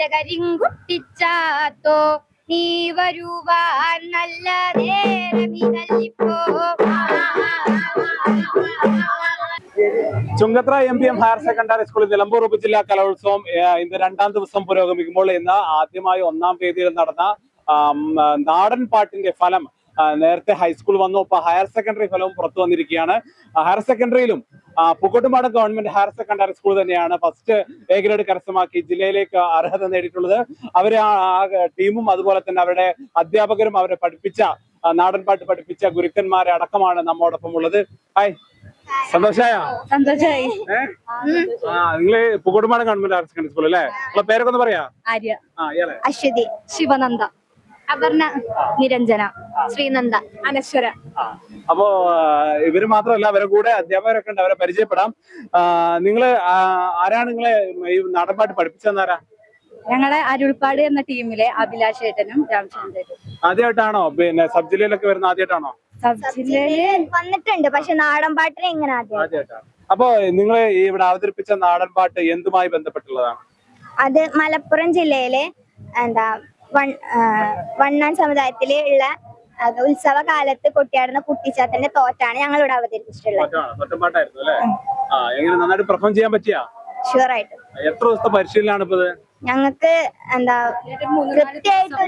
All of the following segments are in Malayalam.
എന്റെ കരിങ്കുട്ടിച്ചാത്തോ നീ വരുവാൻ നല്ല Chungathara M P M higher secondary സ്കൂളിൽ നിലമ്പൂർ ഉപജില്ലാ കലോത്സവം ഇന്ന് രണ്ടാം ദിവസം പുരോഗമിക്കുമ്പോൾ ഇന്ന് ആദ്യമായി ഒന്നാം തീയതിയിൽ നടന്ന നാടൻ പാട്ടിന്റെ ഫലം നേരത്തെ ഹൈസ്കൂൾ വന്നു. ഇപ്പൊ ഹയർ സെക്കൻഡറി ഫലവും പുറത്തു വന്നിരിക്കുകയാണ്. Higher സെക്കൻഡറിയിലും Pookkottumpadu government higher secondary school തന്നെയാണ് ഫസ്റ്റ് എ ഗ്രേഡ് കരസ്ഥമാക്കി ജില്ലയിലേക്ക് അർഹത നേടിയിട്ടുള്ളത്. അവരെ ആ ടീമും അതുപോലെ തന്നെ അവരുടെ അധ്യാപകരും അവരെ പഠിപ്പിച്ച നാടൻപാട്ട് നാടൻ പാട്ട് പഠിപ്പിച്ച ഗുരുക്കന്മാരെ അടക്കമാണ് നമ്മോടൊപ്പം ഉള്ളത്. ഹായ് സന്തോഷായ? സന്തോഷായി. ആ നിങ്ങൾ Pookkottumpadam government higher secondary school അല്ലേ? പേരൊക്കെ ഒന്ന് പറയാ? അശ്വതി. ശിവനന്ദ. അപർണ നിരഞ്ജന ശ്രീനന്ദ അനശ്വര. അപ്പോ ഇവർ മാത്രമല്ല അവരെ കൂടെ അധ്യാപകരൊക്കെ ഉണ്ട് അവരെ പരിചയപ്പെടാം. നിങ്ങൾ ആരാണ് നിങ്ങളെ ഈ നാടൻപാട്ട് പഠിപ്പിച്ചെന്നാരാ ഞങ്ങളെ അരുൾപ്പാട് എന്ന ടീമിലെ അഭിലാഷ് ഏട്ടനും രാമചന്ദ്രനും. ആദ്യമായിട്ടാണോ? പിന്നെ സബ് ജില്ലയിലൊക്കെ വരുന്ന ആദ്യമായിട്ടാണോ? സബ് ജില്ലയിൽ വന്നിട്ടുണ്ട് പക്ഷെ നാടൻ പാട്ടിന് ആദ്യമായിട്ടാണ്. അപ്പോ നിങ്ങൾ ഇവിടെ അവതരിപ്പിച്ച നാടൻപാട്ട് എന്തുമായി ബന്ധപ്പെട്ടുള്ളതാണ്? അത് മലപ്പുറം ജില്ലയിലെ എന്താ വണ്ണാൻ സമുദായത്തിലെ ഉള്ള ഉത്സവ കാലത്ത് കൊട്ടിയാടുന്ന കുട്ടിച്ചാത്തന്റെ തോറ്റാണ് ഞങ്ങൾ ഇവിടെ അവതരിപ്പിച്ചിട്ടുള്ളത് എങ്ങനെ നന്നായിട്ട് പെർഫോം ചെയ്യാൻ പറ്റിയ? ഷുവർ ആയിട്ട്. എത്ര ദിവസത്തെ പരിശീലനമാണ് ഇപ്പൊ ഞങ്ങൾക്ക് എന്താ കൃത്യമായിട്ട്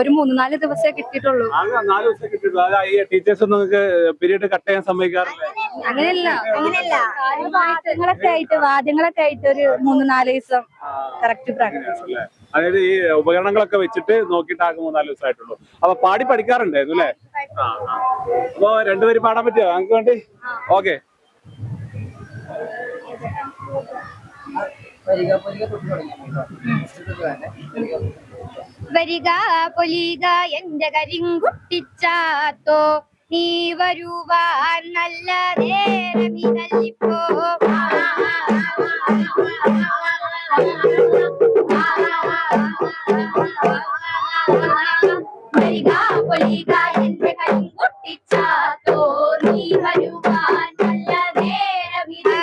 ഒരു മൂന്ന് നാല് ദിവസമേ കിട്ടിയിട്ടുള്ളൂ. നാല് ദിവസം കിട്ടിയിട്ടുള്ളൂ. അതായത് ഈ ടീച്ചേഴ്സ് നിങ്ങൾക്ക് പീരീഡ് കട്ട് ചെയ്യാൻ സമ്മതിക്കാറില്ല. അങ്ങനെയല്ല. അങ്ങനെയല്ല. വാദ്യങ്ങളൊക്കെ ആയിട്ട് വാദ്യങ്ങളൊക്കെ ആയിട്ട് ഒരു മൂന്ന് നാല് ദിവസം കറക്റ്റ് പ്രാക്ടീസ് അല്ലേ? അതായത് ഈ ഉപകരണങ്ങളൊക്കെ വെച്ചിട്ട് നോക്കിട്ട് ആകെ മൂന്നാൽ ദിവസമായിട്ടുള്ളൂ. അപ്പൊ പാടി പഠിക്കാറുണ്ടായിരുന്നു അല്ലേ? ആ ആ. അപ്പൊ രണ്ടുപേരും പാടാൻ പറ്റുമോ ഞങ്ങൾക്ക് വേണ്ടി? ഓക്കെ. വരിക പൊലിക എന്റെ കരിങ്കുട്ടിച്ചാത്തോ നീ വരുവാൻ നല്ല നേരമിതല്ലിപ്പോ വരിക പൊലിക എന്റെ കരിങ്കുട്ടിച്ചാത്തോ നീ വരുവാൻ നല്ല നേരമിതാ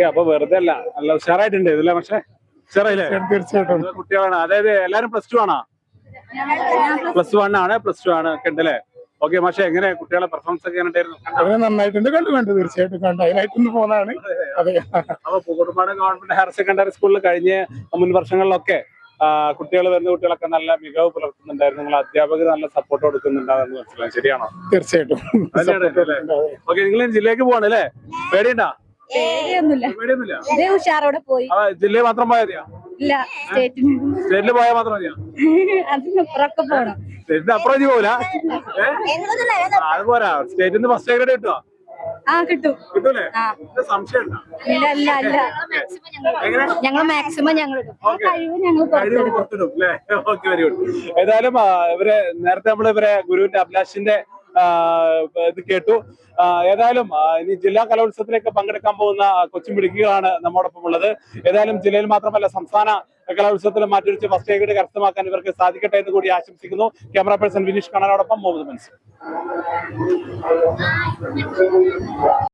ഓക്കെ അപ്പൊ വെറുതെ അല്ല. നല്ല ഉഷാറായിട്ടുണ്ട് ഇതില്ലേ പക്ഷേ? ഉഷാറായില്ലേ? തീർച്ചയായിട്ടും. കുട്ടികളാണ്. അതായത് എല്ലാരും പ്ലസ് ടു ആണോ? പ്ലസ് വൺ ആണ് പ്ലസ് ടു ആണ് ഒക്കെ ഉണ്ടല്ലേ? ഓക്കെ പക്ഷെ എങ്ങനെ കുട്ടികളെ പെർഫോമൻസ് ഒക്കെ? അവരെ നന്നായിട്ടുണ്ട്. കണ്ടു കണ്ടു തീർച്ചയായിട്ടും കണ്ടു. അതിനായിട്ടൊന്ന് പോകുന്നതാണ് അതെ അപ്പൊ പൂക്കോട്ടുപാട് ഗവൺമെന്റ് ഹയർ സെക്കൻഡറി സ്കൂളിൽ കഴിഞ്ഞ മുൻ വർഷങ്ങളിലൊക്കെ കുട്ടികൾ വരുന്ന കുട്ടികളൊക്കെ നല്ല മികവ് പുലർത്തുന്നുണ്ടായിരുന്നു. നിങ്ങൾ അധ്യാപകർ നല്ല സപ്പോർട്ട് കൊടുക്കുന്നുണ്ടാകുന്ന മനസ്സിലായി. ശരിയാണോ? തീർച്ചയായിട്ടും? ഓക്കെ നിങ്ങൾ ജില്ലയ്ക്ക് പോവാണ് അല്ലേ? പേടിയുണ്ടാ? പേടിയൊന്നുമില്ല. പേടിയൊന്നുമില്ല. ഇത് ഉഷാറോടെ പോയി. ജില്ലയിൽ മാത്രം പോയാൽ ഇല്ല സ്റ്റേറ്റിന്. സ്റ്റേറ്റിൽ പോയാൽ മാത്രം മതിയോ? അതിനപ്പുറമൊക്കെ പോണം. സ്റ്റേറ്റിന് അപ്പുറം പോല അത് പോരാ. സ്റ്റേറ്റിൽ നിന്ന് ഫസ്റ്റ് ഗ്രേഡ് കിട്ടുമോ ആ കിട്ടും. കിട്ടൂലേ? ആ. സംശയം ഉണ്ടോ ഇല്ല ഇല്ല ഇല്ല. ഞങ്ങൾ മാക്സിമം ഞങ്ങൾ ഏതായാലും ഇവരെ നേരത്തെ നമ്മൾ ഇവരെ ഗുരുവിന്റെ അഭിലാഷിന്റെ ഇത് കേട്ടു. ഏതായാലും ഇനി ജില്ലാ കലോത്സവത്തിലേക്ക് പങ്കെടുക്കാൻ പോകുന്ന കൊച്ചു മിടുക്കികളാണ് നമ്മോടൊപ്പം ഉള്ളത്. ഏതായാലും ജില്ലയിൽ മാത്രമല്ല സംസ്ഥാന കലോത്സവത്തിൽ മാറ്റിവെച്ച് ഫസ്റ്റ് ഗ്രേഡ് കരസ്ഥമാക്കാൻ ഇവർക്ക് സാധിക്കട്ടെ എന്ന് കൂടി ആശംസിക്കുന്നു. ക്യാമറ പേഴ്സൺ വിനീഷ് കണ്ണനോടൊപ്പം മുഹമ്മദ് മൻസൂർ